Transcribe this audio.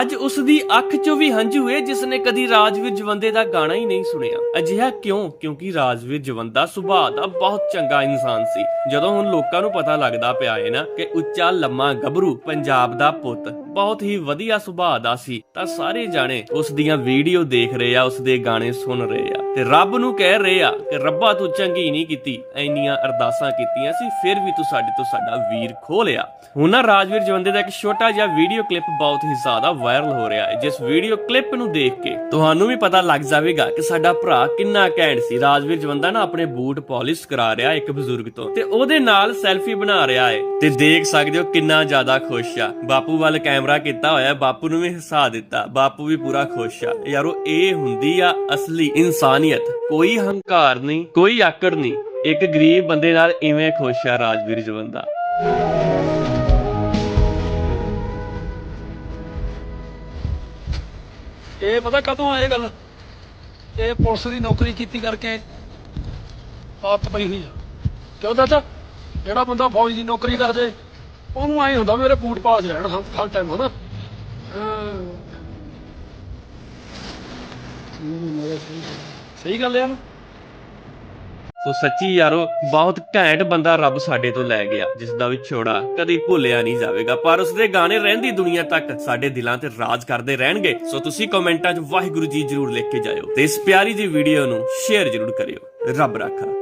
ਅੱਜ ਉਸ ਦੀ ਅੱਖ 'ਚੋਂ ਵੀ ਹੰਝੂ ਏ, ਜਿਸ ਨੇ ਕਦੀ ਰਾਜਵੀਰ ਜਵੰਦੇ ਦਾ ਗਾਣਾ ਹੀ ਨਹੀਂ ਸੁਣਿਆ। ਅਜਿਹਾ ਕਿਉਂ? ਕਿਉਂਕਿ ਰਾਜਵੀਰ ਜਵੰਦਾ ਸੁਭਾਅ ਦਾ ਬਹੁਤ ਚੰਗਾ ਇਨਸਾਨ ਸੀ। ਜਦੋਂ ਹੁਣ ਲੋਕਾਂ ਨੂੰ ਪਤਾ ਲੱਗਦਾ ਪਿਆ ਏ ਨਾ ਕਿ ਉੱਚਾ ਲੰਮਾ ਗੱਭਰੂ ਪੰਜਾਬ ਦਾ ਪੁੱਤ ਬਹੁਤ ਹੀ ਵਧੀਆ ਸੁਭਾਅ ਦਾ ਸੀ, ਤਾਂ ਸਾਰੇ ਜਾਣੇ ਉਸ ਦੀਆਂ ਵੀਡੀਓ ਦੇਖ ਰਹੇ ਆ, ਉਸ ਦੇ ਗਾਣੇ ਸੁਣ ਰਹੇ ਆ। ਤੇ ਰੱਬ ਨੂੰ ਕਹਿ ਰਹੇ ਆ ਕਿ ਰੱਬਾ ਤੂੰ ਚੰਗੀ ਨਹੀਂ ਕੀਤੀ ਐਨੀਆਂ ਅਰਦਾਸਾਂ ਕੀਤੀਆਂ ਸੀ, ਫਿਰ ਵੀ ਤੂੰ ਸਾਡੇ ਤੋਂ ਸਾਡਾ ਵੀਰ ਖੋਹ ਲਿਆ। ਹੁਣ ਨਾ ਰਾਜਵੀਰ ਜਵੰਦੇ ਦਾ ਇੱਕ ਛੋਟਾ ਜਿਹਾ ਵੀਡੀਓ ਕਲਿੱਪ ਬਹੁਤ ਹੀ ਜ਼ਿਆਦਾ ਵਾਇਰਲ ਹੋ ਰਿਹਾ ਹੈ, ਜਿਸ ਵੀਡੀਓ ਕਲਿੱਪ ਨੂੰ ਦੇਖ ਕੇ ਤੁਹਾਨੂੰ ਵੀ ਪਤਾ ਲੱਗ ਜਾਵੇਗਾ ਕਿ ਸਾਡਾ ਭਰਾ ਕਿੰਨਾ ਘੈਂਟ ਸੀ। ਰਾਜਵੀਰ ਜਵੰਦਾ ਨਾ ਆਪਣੇ ਬੂਟ ਪਾਲਿਸ਼ ਕਰਾ ਰਿਹਾ ਇੱਕ ਬਜ਼ੁਰਗ ਤੋਂ ਤੇ ਉਹਦੇ ਨਾਲ ਸੈਲਫੀ ਬਣਾ ਰਿਹਾ ਹੈ। ਤੇ ਦੇਖ ਸਕਦੇ ਹੋ ਕਿੰਨਾ ਜ਼ਿਆਦਾ ਖੁਸ਼ ਆ। ਬਾਪੂ ਵੱਲ ਕੈਮਰਾ ਕੀਤਾ ਹੋਇਆ, ਬਾਪੂ ਨੂੰ ਵੀ ਹਸਾ ਦਿੱਤਾ, ਬਾਪੂ ਵੀ ਪੂਰਾ ਖੁਸ਼ ਆ। ਯਾਰੋ, ਇਹ ਹੁੰਦੀ ਆ ਅਸਲੀ ਇਨਸਾਨੀਅਤ। ਕੋਈ ਹੰਕਾਰ ਨਹੀਂ, ਕੋਈ ਆਕੜ ਨਹੀਂ। ਇੱਕ ਗਰੀਬ ਬੰਦੇ ਨਾਲ ਇਵੇਂ ਖੁਸ਼ ਆ ਰਾਜਵੀਰ ਜਵੰਦਾ। ਇਹ ਪਤਾ ਕਦੋਂ ਆਏ ਗੱਲ? ਇਹ ਪੁਲਿਸ ਦੀ ਨੌਕਰੀ ਕੀਤੀ ਕਰਕੇ ਆਤ ਪਈ ਹੋਈ ਆ। ਕਿਉਂ ਚਾਚਾ? ਜਿਹੜਾ ਬੰਦਾ ਫੌਜ ਦੀ ਨੌਕਰੀ ਕਰਦੇ ਉਹਨੂੰ ਐ ਹੁੰਦਾ ਮੇਰੇ ਬੂਟ ਪਾਸ ਰਹਿਣ ਹਰ ਟਾਈਮ ਹਨਾ? ਸਹੀ ਗੱਲ ਹੈ ਨਾ? ਸੋ ਸੱਚੀ ਯਾਰੋ, ਬਹੁਤ ਘੈਂਟ ਬੰਦਾ ਰੱਬ ਸਾਡੇ ਤੋਂ ਲੈ ਗਿਆ ਜਿਸ ਦਾ ਵਿਛੋੜਾ ਕਦੀ ਭੁੱਲਿਆ ਨਹੀਂ ਜਾਵੇਗਾ। ਪਰ ਉਸਦੇ ਗਾਣੇ ਰਹਿੰਦੀ ਦੁਨੀਆ ਤੱਕ, ਸਾਡੇ ਦਿਲਾਂ ਤੇ ਰਾਜ ਕਰਦੇ ਰਹਿਣਗੇ। ਸੋ ਤੁਸੀਂ ਕਮੈਂਟਾਂ 'ਚ ਵਾਹਿਗੁਰੂ ਜੀ ਜਰੂਰ ਲਿਖ ਕੇ ਜਾਇਓ ਤੇ ਇਸ ਪਿਆਰੀ ਜੀ ਵੀਡੀਓ ਨੂੰ ਸ਼ੇਅਰ ਜਰੂਰ ਕਰਿਓ। ਰੱਬ ਰਾਖਾ।